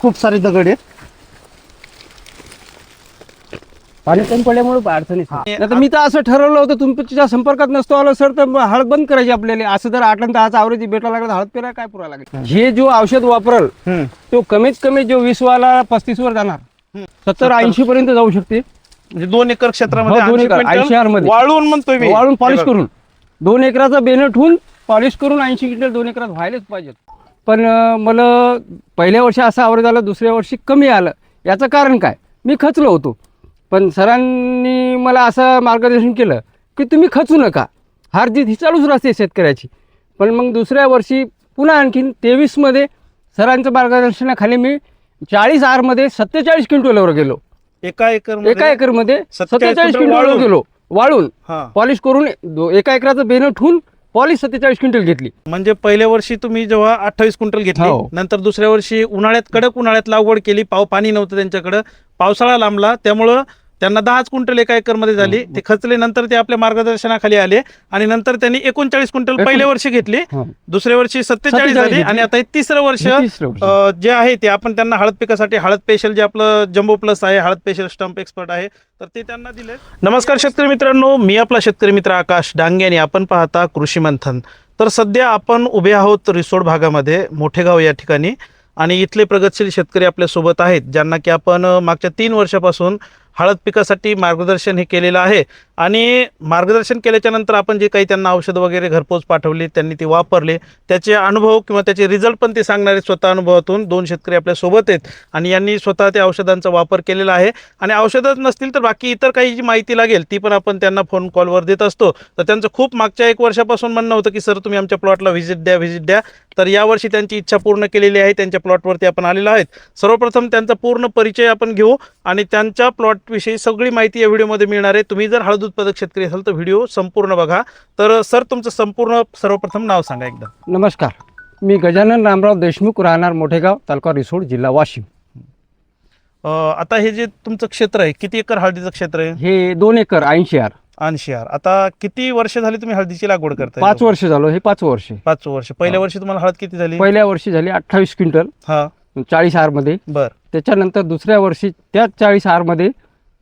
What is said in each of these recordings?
खूप सारे दगड आहेत. पाणी कमी पडल्यामुळे अडचणीच नाही. नाही तर मी तर असं ठरवलं होतं तुमच्या संपर्कात नसतो आलो सर तर हळद बंद करायची आपल्याला. असं जर आठ नंतर आज आवरेज भेटा लागला हळद पेरा काय पुरा लागेल? हे जो औषध वापरल. तो कमीत कमी जो वीस वाला पस्तीस वर जाणार. सत्तर ऐंशी पर्यंत जाऊ शकते. म्हणजे दोन एकर क्षेत्रामध्ये हो, दोन 80 एकर, क्विंटल 80 मध्ये. वाळून म्हणतोय वाळून पॉलिश. करून. दोन एकराचा बेनट होऊन पॉलिश करून ऐंशी क्विंटल दोन एकरात व्हायलाच पाहिजे. पण मला पहिल्या वर्षी असं आवरेज आलं दुसऱ्या वर्षी कमी आलं. याचं कारण काय? मी खचलो होतो. पण सरांनी मला असं मार्गदर्शन केलं की तुम्ही खचू नका. हार जीत ही चालूच राहते शेतकऱ्याची. पण मग दुसऱ्या वर्षी पुन्हा आणखीन तेवीसमध्ये सरांच्या मार्गदर्शनाखाली मी चाळीस आरमध्ये सत्तेचाळीस क्विंटलवर गेलो. एका एकर एका एकरमध्ये 47 सत्तेचाळीस क्विंटल क्विंटलवर. गेलो. वाळून? पॉलिश करून एका एकराचं बेनट ठेवून पॉलिश सत्तेचाळीस क्विंटल घेतली म्हणजे पहिल्या वर्षी तुम्ही जेव्हा अठ्ठावीस क्विंटल घेतली हो. नंतर दुसऱ्या वर्षी उन्हाळ्यात कडक उन्हाळ्यात लागवड केली पाव पाणी नव्हतं त्यांच्याकडं पावसाळा लांबला त्यामुळं त्यांना दहाच क्विंटल एका एकरमध्ये झाली ते खचले नंतर ते आपल्या मार्गदर्शनाखाली आले आणि नंतर त्यांनी एकोणचाळीस क्विंटल पहिल्या वर्षी घेतली. दुसऱ्या वर्षी सत्तेचाळीस 47 झाली. आणि आता तिसरं वर्ष जे आहे ते आपण त्यांना हळद पिकासाठी हळद पेशल जे आपलं जम्बो प्लस आहे हळद पेशल स्टंप एक्सपर्ट आहे तर ते त्यांना दिले. नमस्कार शेतकरी मित्रांनो मी आपला शेतकरी मित्र आकाश डांगे आणि आपण पाहता कृषी मंथन. तर सध्या आपण उभे आहोत रिसोड भागामध्ये मोठेगाव या ठिकाणी. आणि इथले प्रगतशील शेतकरी आपल्यासोबत आहेत ज्यांना की आपण मागच्या तीन वर्षापासून हळद पिकासाठी मार्गदर्शन हे केलेलं आहे. आणि मार्गदर्शन केल्याच्यानंतर आपण जे काही त्यांना औषधं वगैरे घरपोच पाठवली त्यांनी ती वापरले. त्याचे अनुभव किंवा त्याचे रिझल्ट पण ते सांगणारे स्वतः अनुभवातून दोन शेतकरी आपल्यासोबत आहेत. आणि यांनी स्वतः त्या औषधांचा वापर केलेला आहे. आणि औषधच नसतील तर बाकी इतर काही जी माहिती लागेल ती पण आपण त्यांना फोन कॉलवर देत असतो. तर त्यांचं खूप मागच्या एक वर्षापासून म्हणणं होतं की सर तुम्ही आमच्या प्लॉटला व्हिजिट द्या व्हिजिट द्या. तर यावर्षी त्यांची इच्छा पूर्ण केलेली आहे. त्यांच्या प्लॉटवरती आपण आलेलो आहेत. सर्वप्रथम त्यांचा पूर्ण परिचय आपण घेऊ. आणि त्यांच्या प्लॉटविषयी सगळी माहिती या व्हिडिओमध्ये मिळणार आहे. तुम्ही जर हळद उत्पादक शेतकरी असाल तर व्हिडिओ संपूर्ण बघा. तर सर तुमचं संपूर्ण सर्वप्रथम नाव सांगा एकदा. नमस्कार. मी गजानन रामराव देशमुख राहणार मोठेगाव तालुका रिसोड जिल्हा वाशिम. आता हे जे तुमचं क्षेत्र आहे किती एकर हळदीचं क्षेत्र आहे? हे दोन एकर ऐंशी आर. ऐंशी आर. आता किती वर्ष झाली तुम्ही हळदीची लागवड करताय? पाच वर्ष झालो हे पाच वर्ष. पाच वर्ष. पहिल्या. वर्षी तुम्हाला हळद किती झाली? पहिल्या वर्षी झाली अठ्ठावीस क्विंटल. हा. चाळीस आरमध्ये बर. त्याच्यानंतर दुसऱ्या वर्षी त्याच चाळीस आरमध्ये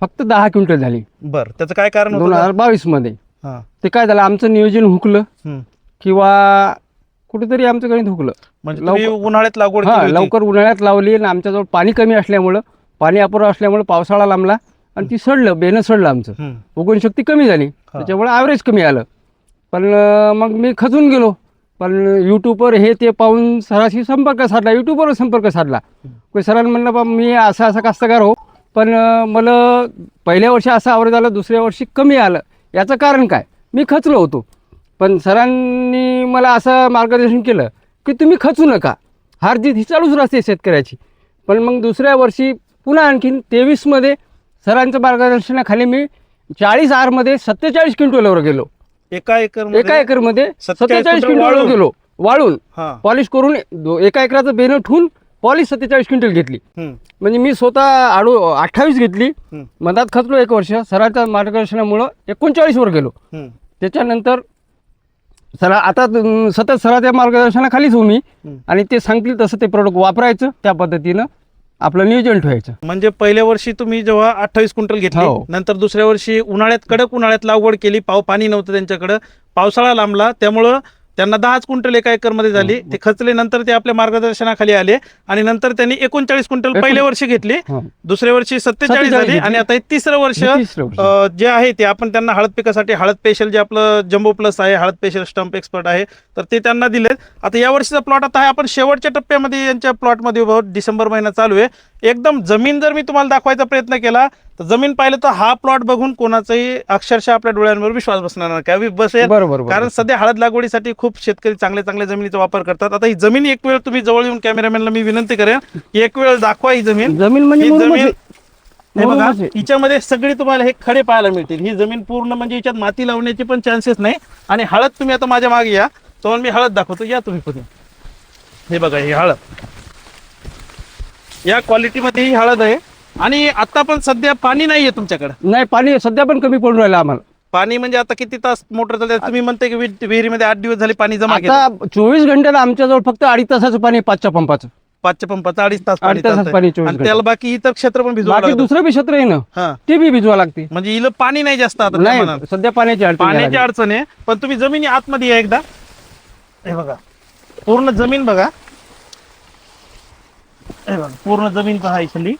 फक्त दहा क्विंटल झाली. बर. त्याचं काय कारण दोन हजार बावीसमध्ये हा. ते काय झालं? आमचं नियोजन हुकलं. किंवा कुठेतरी आमचं गणित हुकलं. म्हणजे उन्हाळ्यात लागवड. लवकर उन्हाळ्यात लावली आणि आमच्याजवळ पाणी कमी असल्यामुळं पाणी अपुरं असल्यामुळं पावसाळा लांबला आणि ती सडलं बेनं सडलं आमचं. उगवण शक्ती कमी झाली. त्याच्यामुळे ॲव्हरेज कमी आलं. पण मग मी खचून गेलो. पण यूट्यूबवर हे ते पाहून सराशी संपर्क साधला. यूट्यूबवर संपर्क साधला. सरांनी म्हणलं बा मी असं असं कास्तकार हो. पण मला पहिल्या वर्षी असं आवरेज आलं दुसऱ्या वर्षी कमी आलं. याचं कारण काय? मी खचलो होतो. पण सरांनी मला असं मार्गदर्शन केलं की तुम्ही खचू नका. हार जीत ही चालूच राहते शेतकऱ्याची. पण मग दुसऱ्या वर्षी पुन्हा आणखीन तेवीसमध्ये सरांच्या मार्गदर्शनाखाली मी चाळीस आरमध्ये सत्तेचाळीस क्विंटलवर गेलो. एका एकर एका एकरमध्ये 47 सत्तेचाळीस क्विंटल. गेलो वाळून हा पॉलिश करून दो- एका एकराचं बेनट ठेवून पॉलिश सत्तेचाळीस क्विंटल घेतली. म्हणजे मी स्वतः आडू अठ्ठावीस घेतली हम्म. मधात खचलो एक वर्ष सरांच्या मार्गदर्शनामुळं एकोणचाळीसवर गेलो हम्म. त्याच्यानंतर सरा आता अं, सतत सराच्या मार्गदर्शनाखालीच हो मी हम्म. आणि ते सांगतील तसं ते प्रोडक्ट वापरायचं त्या पद्धतीनं आपलं नियोजन ठेवायचं म्हणजे पहिल्या वर्षी तुम्ही जेव्हा अठ्ठावीस क्विंटल घेतली हो. नंतर दुसऱ्या वर्षी उन्हाळ्यात कडक उन्हाळ्यात लागवड केली पाव पाणी नव्हतं त्यांच्याकडं पावसाळा लांबला त्यामुळं त्यांना दहाच क्विंटल एका एकरमध्ये झाली ते खचले नंतर ते आपल्या मार्गदर्शनाखाली आले आणि नंतर त्यांनी एकोणचाळीस क्विंटल पहिल्या वर्षी घेतली. दुसऱ्या वर्षी सत्तेचाळीस 47 झाली. आणि आता हे तिसरं वर्ष जे आहे ते आपण त्यांना हळद पिकासाठी हळद पेशल जे आपलं जम्बो प्लस आहे हळद पेशल स्टंप एक्सपर्ट आहे तर ते त्यांना दिलेत. आता या वर्षीचा प्लॉट आता आहे आपण शेवटच्या टप्प्यामध्ये यांच्या प्लॉटमध्ये डिसेंबर महिना चालू आहे. एकदम जमीन जर मी तुम्हाला दाखवायचा प्रयत्न केला तर जमीन पाहिलं तर हा प्लॉट बघून कोणाचाही अक्षरशः आपल्या डोळ्यांवर विश्वास बसणार नाही. काय बसेल बरोबर. कारण सध्या हळद लागवडीसाठी खूप शेतकरी चांगल्या चांगल्या जमिनीचा वापर करतात. आता ही जमीन एक वेळ तुम्ही जवळ येऊन कॅमेरामॅनला मी विनंती करेन की एक वेळ दाखवा ही जमीन. जमीन म्हणजे ही जमीन. हे बघा. हिच्यामध्ये सगळी तुम्हाला हे खडे पाहायला मिळतील. ही जमीन पूर्ण म्हणजे हिच्यात माती लावण्याचे पण चान्सेस नाही. आणि हळद तुम्ही आता माझ्या मागे या. तो मी हळद दाखवतो. या तुम्ही पुढे. हे बघा ही हळद. या क्वालिटीमध्ये ही हळद आहे. आणि आता पण सध्या पाणी नाहीये तुमच्याकडे? नाही पाणी सध्या पण कमी पडून राहिलं आम्हाला. पाणी म्हणजे आता किती तास मोटर चालते? तुम्ही म्हणते की विहीर- विहिरीमध्ये आठ दिवस झाले पाणी जमा केलं. आता चोवीस घंट्याला आमच्याजवळ फक्त अडीच तासाचं पाणी आहे पाचच्या पंपाचं. पाचच्या पंपाचं अडीच तास पाणी अडीच चालतंय. पाणी चोवीस आणि घंटे. त्याला बाकी इतर क्षेत्र पण भिजवा बाकी दुसरं बी क्षेत्र आहे ना हा. ते बी भिजवा लागते. म्हणजे हिला पाणी नाही जास्त आता त्या नाही. सध्या पाण्याची अडचण पाण्याची झाली. अडचण आहे. पण तुम्ही जमिनी आतमध्ये या एकदा. हे बघा. पूर्ण जमीन बघा. हे बघा. पूर्ण जमीन पहा इथली.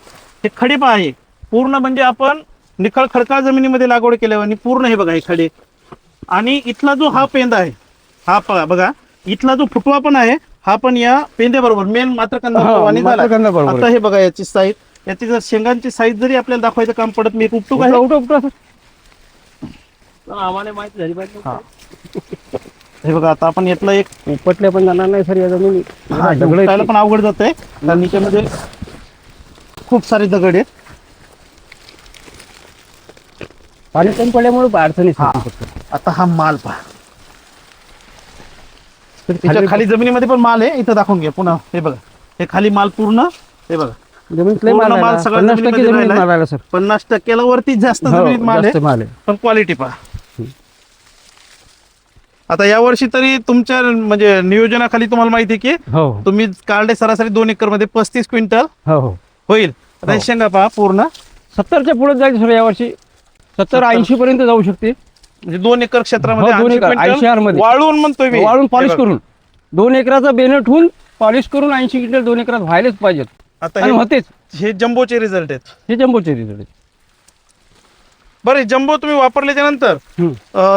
हे खडे पहा आहे पूर्ण म्हणजे आपण निखळ खडकाळ जमिनीमध्ये लागवड केल्यावर आणि पूर्ण हे बघा हे खडे. आणि इथला जो हा पेंदा आहे हा पहा बघा. इथला जो फुटवा पण आहे हा पण या पेंद्याबरोबर मेन मात्र कंदा. आता हे बघा याची साईज याची जर शेंगांची साईज जरी आपल्याला दाखवायचं काम पडत मी उपटूक आहे. आम्हाला माहिती झाली पाहिजे. हा. बघा आता आपण यातला एक उपटल्या पण जाणार नाही सर या जमिनी हा. पण अवघड जात आहे कारण खूप सारे दगड आहेत. पाणी कमी पडल्यामुळे अडचणी हा. आता हा माल पहा. त्याच्याखाली जमिनीमध्ये पण माल आहे. इथं दाखवून घ्या पुन्हा. हे बघा. हे खाली माल पूर्ण. हे बघा. जमीन लय पूर्ण माल माल राहिला. सगळा पन्नास टक्के जमिनीमध्ये जमीन राहिलाय. माल राहिला सर. पन्नास टक्क्याला वरती जास्त हो, जमिनीत माल आहे. माल आहे. पण क्वालिटी पहा. आता या वर्षी तरी तुमच्या म्हणजे नियोजनाखाली तुम्हाला माहिती आहे की हो. तुम्ही काढले सरासरी दोन एकरमध्ये पस्तीस क्विंटल हो हो. होईल. आता हे हो. शेंगा पहा पूर्ण. सत्तरच्या पुढे जाईल सर यावर्षी. सत्तर. ऐंशी पर्यंत जाऊ शकते. म्हणजे दोन एकर क्षेत्रामध्ये हो, दोन 80 एकर, क्विंटल 80 मध्ये. वाळून म्हणतोय मी. वाळून पॉलिश हे बघा. करून. दोन एकराचा बेनट ठेवून पॉलिश करून ऐंशी क्विंटल दोन एकरात व्हायलाच पाहिजेत आता आणि हे होतेच. हे जम्बोचे रिझल्ट आहेत. हे जम्बोचे रिझल्ट बरं जम्बो तुम्ही वापरल्याच्या नंतर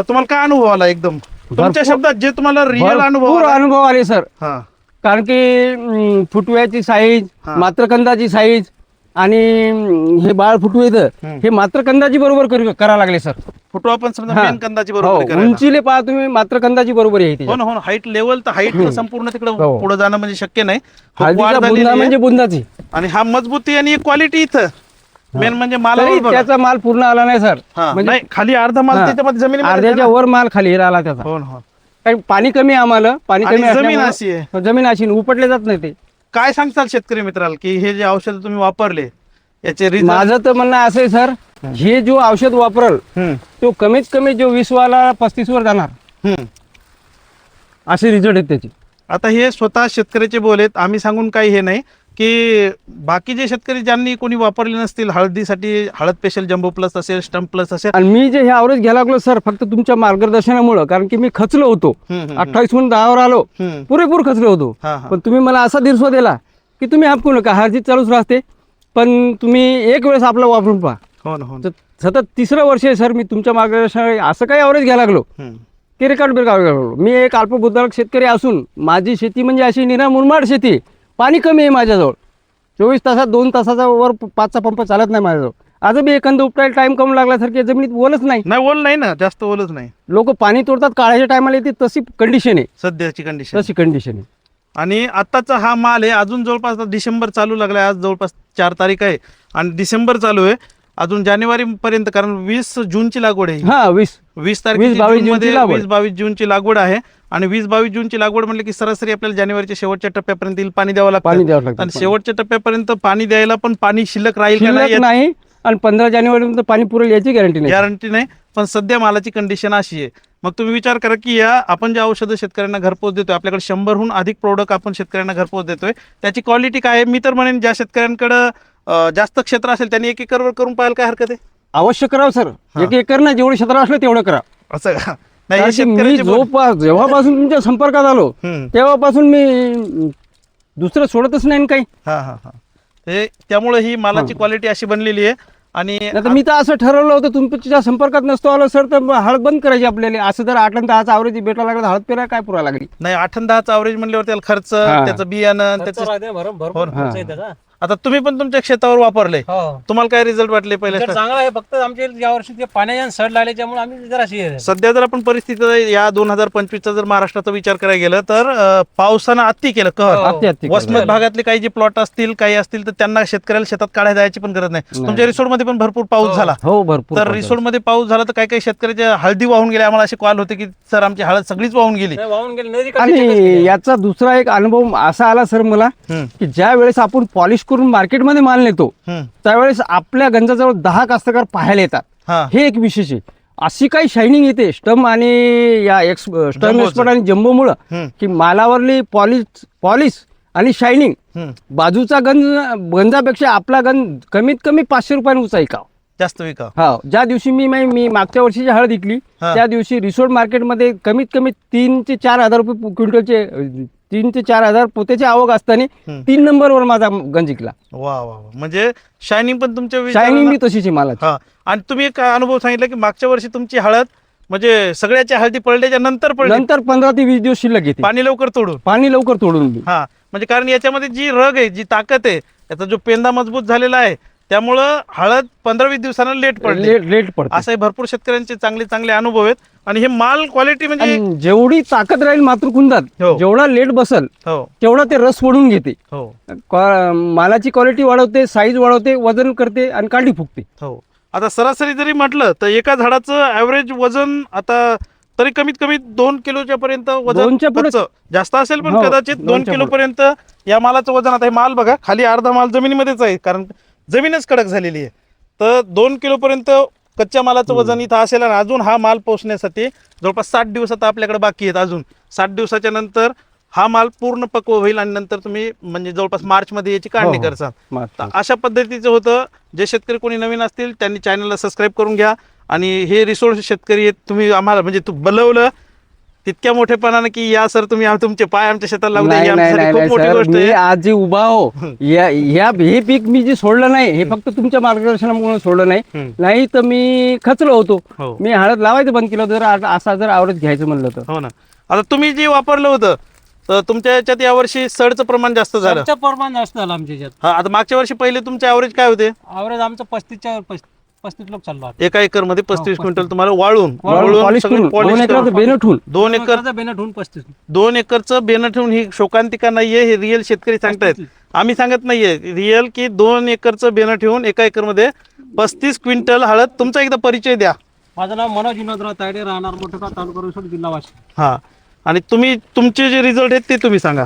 तुम्हाला काय अनुभव आला एकदम? तुमच्या भरपूर- शब्दात जे तुम्हाला रिअल अनुभव भरपूर आला अनुभव आले सर. हा. कारण की फुटव्याची साईज हा. मात्रकंदाची साईज आणि हे बाळ फुटवे इथं, हम्म. हे मात्रकंदाची बरोबर करू- करा लागले सर फुटवा पण समजा हा. मेन कंदाची हो बरोबर करायला. उंचीले पहा तुम्ही मात्रकंदाची बरोबर आहे हो. ना हो हाईट लेवल तर हाईट संपूर्ण तिकडे हो. पुढे जाणं म्हणजे शक्य नाही. म्हणजे बुंदाची आणि हा मजबूती आणि क्वालिटी इथं मेन म्हणजे बघा. त्याचा माल पूर्ण आला नाही सर हा, म्हणजे खाली अर्धा माल हा. त्याच्यामध्ये जमिनी अर्ध्याच्या वर माल खाली आला त्याचा हो हो कारण पाणी कमी आहे आम्हाला पाणी आणि कमी जमीन असल्यामुळं- अशी आहे. जमीन अशी आहे, उपटले जात नाही ते. काय सांगताल शेतकरी मित्राला की हे जे औषध तुम्ही वापरले याचे माझं तर म्हणणं असं आहे सर हे. जो औषध वापरल तो कमीत कमी जो वीस वाला पस्तीस वर जाणार असे रिझल्ट आहेत त्याचे. आता हे स्वतः शेतकऱ्याचे बोल आहेत आम्ही सांगून काही हे नाही. की बाकीचे शेतकरी ज्यांनी कोणी वापरले नसतील हळदीसाठी हळद स्पेशल जम्बो प्लस असेल स्टम्प प्लस असेल. आणि मी जे हे आवरेज घ्यायला लागलो सर फक्त तुमच्या मार्गदर्शनामुळं कारण की मी खचलो होतो. अठ्ठावीस म्हणून दहावर आलो. पुरेपूर खचलो होतो. पण तुम्ही मला असा दिवस दिला की तुम्ही हापकू नका हरजीत चालूच राहते. पण तुम्ही एक वेळेस आपलं वापरून पहा. हो ना हो ना. सतत तिसरं वर्ष आहे सर मी तुमच्या मार्गदर्शनाने असं काही आवरेज घ्यायला लागलो. हम्म. की रेकॉर्ड लागलो. मी एक अल्पभूधारक शेतकरी असून माझी शेती म्हणजे अशी निरा मुरमाड शेती. आहे. पाणी कमी आहे माझ्याजवळ. चोवीस तासात दोन तासाचा वर पाचचा पंप चालत नाही माझ्याजवळ. आज बी एखादं उपटायला टाइम कमी लागल्यासारखे जमिनीत ओलच नाही. नाही ओल नाही ना जास्त ओलच नाही. लोक पाणी तोडतात काळाच्या टायमाला येते तशी कंडिशन आहे. सध्याची कंडिशन तशी कंडिशन आहे. आणि आत्ताचा हा माल आहे अजून जवळपास डिसेंबर चालू लागलाय आज जवळपास चार तारीख आहे. आणि डिसेंबर चालू आहे अजून जानेवारी पर्यंत कारण वीस जूनची लागवड आहे हा. वीस. वीस तारखेची 22 जूनमध्ये जूनची लागवड. वीस बावीस जूनची लागवड आहे. आणि वीस बावीस जूनची लागवड म्हणलं की सरासरी आपल्याला जानेवारीच्या शेवटच्या टप्प्यापर्यंत येईल पाणी द्यावं पाणी लागतं द्यावं लागतं आणि शेवटच्या टप्प्यापर्यंत पाणी द्यायला पण पाणी शिल्लक राहील का शिल्लक नाही नाही आणि पंधरा जानेवारीपर्यंत पाणी पुरेल याची गॅरंटी नाही. गॅरंटी नाही पण सध्या मालाची कंडिशन अशी आहे. मग तुम्ही विचार करा की या आपण ज्या औषधं शेतकऱ्यांना घरपोच देतोय आपल्याकडे शंभरहून अधिक प्रोडक्ट आपण शेतकऱ्यांना घरपोच देतोय त्याची क्वालिटी काय आहे? मी तर म्हणेन ज्या शेतकऱ्यांकडं अं, जास्त क्षेत्र असेल त्यांनी एक एकरवर करून पाहायला काय हरकत आहे? अवश्य करावं सर. हा. एक एकर ना जेवढं क्षेत्र असलं तेवढं करा. असं का? नाही हे कारण की मी शेतकऱ्याचे बोल- जोपा जेव्हापासून तुमच्या संपर्कात आलो हम्म. तेव्हापासून मी दुसरं सोडतच नाही न काही. हा हा हा. हे त्यामुळे ही मालाची क्वालिटी अशी बनलेली आहे. आणि नाही तर मी तर असं ठरवलं होतं तुमच्या संपर्कात नसतो आलो सर तर मग हळद बंद करायची आपल्याला. असं जर आठ आणि दहाचा आवरेज भेटा लागला तर हळद पेरा काय पुरा लागली? नाही आठ आणि दहाचा अवरेज म्हणल्यावर त्याला खर्च हा. त्याचं बियाणं खर्च त्याचं राहते भरम भरपूर हो ना. खर्च आहे त्याचा आता तुम्ही पण तुमच्या शेतावर वापरले. हो. तुम्हाला काय रिझल्ट वाटले पहिले? तर चांगला आहे फक्त आमच्या या वर्षी ते पाण्याच्या सड लागल्याच्यामुळे आम्ही जराशी. सध्या जर आपण परिस्थिती या दोन हजार पंचवीसचा जर महाराष्ट्राचा विचार करायला गेलं तर अं, पावसानं अति केलं हो. कहर अति अति वसमत भागातले काही जे प्लॉट असतील काही असतील तर त्यांना शेतकऱ्याला शेतात काढायला जायची पण गरज नाही. नाही. तुमच्या रिसोर्टमध्ये पण भरपूर पाऊस हो. झाला. हो भरपूर तर पाऊस रिसोर्टमध्ये पाऊस झाला तर काही काही शेतकऱ्याच्या हळदी वाहून गेल्या आम्हाला असे कॉल होते की सर आमची हळद सगळीच वाहून गेली. नाही, वाहून गेले. नदी. आणि याचा दुसरा एक अनुभव असा आला सर मला हम्म, की ज्या वेळेस आपण पॉलिश करून मार्केटमध्ये माल नेतो त्यावेळेस आपल्या गंजाजवळ दहा कास्तकार पाहायला येतात हा एक विशेष आहे अशी काही शायनिंग येते स्टम आणि या एक्स स्टम. एक्सपर्ट आणि जम्बोमुळं. की मालावरली पॉलिश पॉलिश आणि शायनिंग. बाजूचा गंज गंजापेक्षा आपला गंज कमीत कमी पाचशे रुपयाने उंचाई का जास्त विका हा ज्या दिवशी मी मी मी मागच्या वर्षीची हळद विकली. त्या दिवशी रिसोर्ट मार्केटमध्ये कमीत कमी तीन ते चार हजार रुपये क्विंटलचे तीन ते चार हजार पोत्याची आवक असताना. तीन नंबरवर माझा गंज विकला वा वा वा. म्हणजे शायनिंग पण तुमच्या शायनिंग विचारांना- बी तशीच आहे मालाची. हा. आणि तुम्ही एक अनुभव सांगितला की मागच्या वर्षी तुमची हळद म्हणजे सगळ्याच्या हळदी पडल्याच्या नंतर पडली. नंतर पंधरा ते वीस दिवस शिल्लक येते पाणी लवकर तोडून. पाणी लवकर तोडून. हा. म्हणजे कारण याच्यामध्ये जी रग आहे जी ताकद आहे याचा जो पेंदा मजबूत झालेला आहे त्यामुळं हळद पंधरा वीस दिवसानं लेट पडली. लेट लेट पडते. असे भरपूर शेतकऱ्यांचे चांगले चांगले अनुभव आहेत. आणि हे माल क्वालिटी म्हणजे आणि जेवढी ताकद राहील मातृकुंदात हो. जेवढा लेट बसल हो. तेवढा ते रस ओढून घेते. हो. क्वा- मालाची क्वालिटी वाढवते साईज वाढवते वजन करते आणि कांडी फुगते. हो. आता सरासरी जरी म्हटलं तर एका झाडाचं ॲव्हरेज वजन आता तरी कमीत कमी दोन किलोच्या पर्यंत वजन दोनच्या पुढे- कच्चं. जास्त असेल पण हो, कदाचित दोन दोनच्या किलो. पर्यंत या मालाचं वजन. आता हे माल बघा खाली अर्धा माल जमिनीमध्येच आहे कारण जमीनच कडक झालेली आहे. तर दोन किलो पर्यंत कच्च्या मालाचं वजन इथं असेल आणि अजून हा माल पोहोचण्यासाठी जवळपास साठ दिवस आता आपल्याकडे बाकी आहेत अजून. साठ दिवसाच्या नंतर हा माल पूर्ण पक्व होईल आणि नंतर तुम्ही म्हणजे जवळपास मार्च मध्ये याची काढणी हो, हो. करसाल. तर अशा पद्धतीचं होतं. जे शेतकरी कोणी नवीन असतील त्यांनी चॅनलला सबस्क्राईब करून घ्या. आणि हे रिसोर्स शेतकरी तुम्ही आम्हाला म्हणजे तू बोलवलं तितक्या मोठेपणानं की या सर तुम्ही तुमचे पाय आमच्या शेताला लागू द्या ही नाही नाही आमच्यासाठी नाही खूप मोठी सर गोष्ट मी आहे. आज जे उभा हो या या- हे पीक मी जे सोडलं नाही हे फक्त तुमच्या मार्गदर्शनामुळे सोडलं नाही. हम्म. नाही तर मी खचलो होतो. हो. मी हळद लावायचं बंद केलं जर आ- असा जर आवडत घ्यायचं म्हणलं तर. हो ना. आता तुम्ही जे वापरलं होतं तर तुमच्या याच्यात यावर्षी सडचं प्रमाण जास्त झालं. प्रमाण जास्त झालं आमच्या याच्यात. हा आता मागच्या वर्षी पहिले तुमचे ॲव्हरेज काय होते? आवरेज आमचं पस्तीसच्या वर पस- पस्तीस लोक चाललो आता. एका एकरमध्ये पस्तीस पस्तीस. क्विंटल तुम्हाला वाळून वाळून पॉलिश सगळं करून दोन एकराचं करून- एकर एकरचा बेनट होऊन पस्तीस. दोन एकरचं बेन ठेवून ही शोकांतिका नाहीये हे रिअल शेतकरी सांगतायत. आम्ही सांगत नाहीये रिअल की दोन एकरचं बेन ठेवून एका एकरमध्ये पस्तीस क्विंटल हळद. तुमचा एकदा परिचय द्या. माझं नाव मनोज विनोदराव तायडे राहणार मोठा तालुका रिसोड जिल्हा वाशिम. हा. आणि तुम्ही तुमचे जे रिझल्ट आहेत ते तुम्ही सांगा.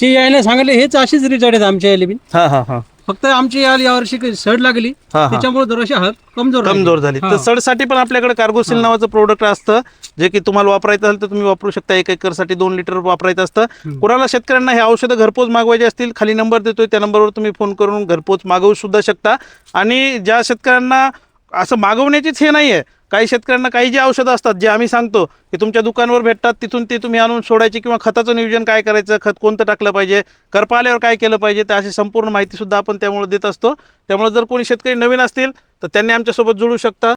जे यायला सांगितले हेच अशीच रिझल्ट आहेत आमच्या यायला बी. हा हा हा. फक्त आमची याल यावर्षी सड लागली. हा, हा. त्याच्यामुळे जराशी हळद कमजोर. कमजोर झाली. हा. तर सडसाठी पण आपल्याकडे कार्गोसिल नावाचं प्रोडक्ट असतं जे की तुम्हाला वापरायचं असेल तर तुम्ही वापरू शकता. एक एकरसाठी दोन लिटर वापरायचं असतं. कोणाला शेतकऱ्यांना हे औषधं घरपोच मागवायचे असतील खाली नंबर देतोय त्या नंबरवर तुम्ही फोन करून घरपोच मागवू सुद्धा शकता. आणि ज्या शेतकऱ्यांना असं मागवण्याचीच हे नाही आहे काही शेतकऱ्यांना काही जे औषधं असतात जे आम्ही सांगतो की तुमच्या दुकानावर भेटतात तिथून ते तुम्ही आणून सोडायचे किंवा खताचं नियोजन काय करायचं खत कोणतं टाकलं पाहिजे करपा आल्यावर काय केलं पाहिजे तर अशी संपूर्ण माहितीसुद्धा आपण त्यामुळे देत असतो. त्यामुळे जर कोणी शेतकरी नवीन असतील तर त्यांनी आमच्यासोबत जुळू शकता.